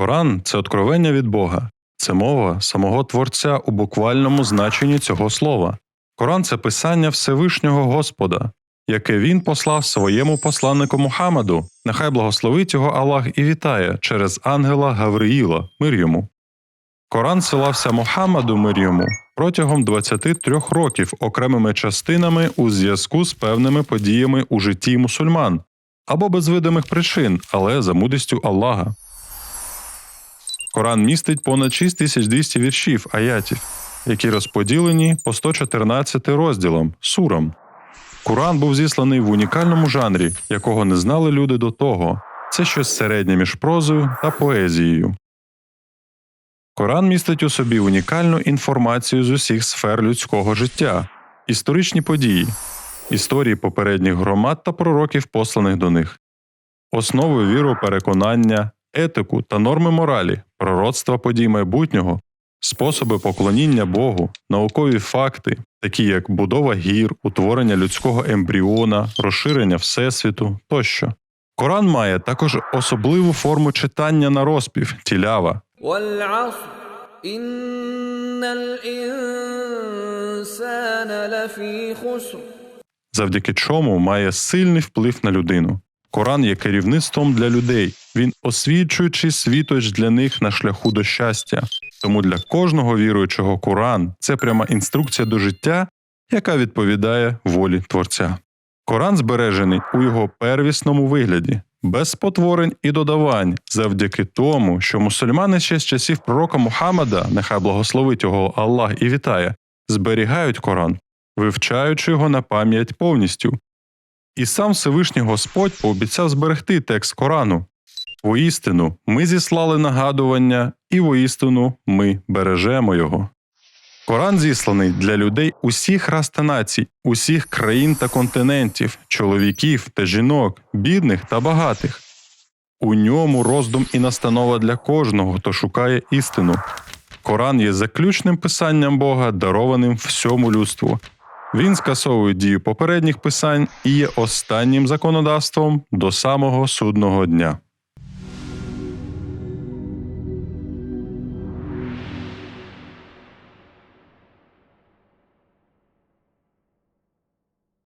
Коран це откровення від Бога, це мова самого Творця у буквальному значенні цього слова. Коран це писання Всевишнього Господа, яке він послав своєму посланнику Мухаммаду. Нехай благословить його Аллах і вітає через ангела Гавриїла, мир йому. Коран силався Мухаммаду мир йому протягом 23 років окремими частинами у зв'язку з певними подіями у житті мусульман або без видимих причин, але за мудрістю Аллаха. Коран містить понад 6200 віршів аятів, які розподілені по 114 розділам сурам. Коран був зісланий в унікальному жанрі, якого не знали люди до того. Це щось середнє між прозою та поезією. Коран містить у собі унікальну інформацію з усіх сфер людського життя, історичні події, історії попередніх громад та пророків, посланих до них, основи віру, переконання, етику та норми моралі, пророцтва подій майбутнього, способи поклоніння Богу, наукові факти, такі як будова гір, утворення людського ембріона, розширення Всесвіту тощо. Коран має також особливу форму читання на розпів тілява. Завдяки чому має сильний вплив на людину. Коран є керівництвом для людей, він освічуючий світоч для них на шляху до щастя. Тому для кожного віруючого Коран це пряма інструкція до життя, яка відповідає волі Творця. Коран збережений у його первісному вигляді, без спотворень і додавань, завдяки тому, що мусульмани ще з часів пророка Мухаммада, нехай благословить його Аллах і вітає, зберігають Коран, вивчаючи його на пам'ять повністю. І сам Всевишній Господь пообіцяв зберегти текст Корану. Воістину, ми зіслали нагадування, і воістину ми бережемо його. Коран зісланий для людей усіх рас та націй, усіх країн та континентів, чоловіків та жінок, бідних та багатих. У ньому роздум і настанова для кожного, хто шукає істину. Коран є заключним писанням Бога, дарованим всьому людству. Він скасовує дію попередніх писань і є останнім законодавством до самого судного дня.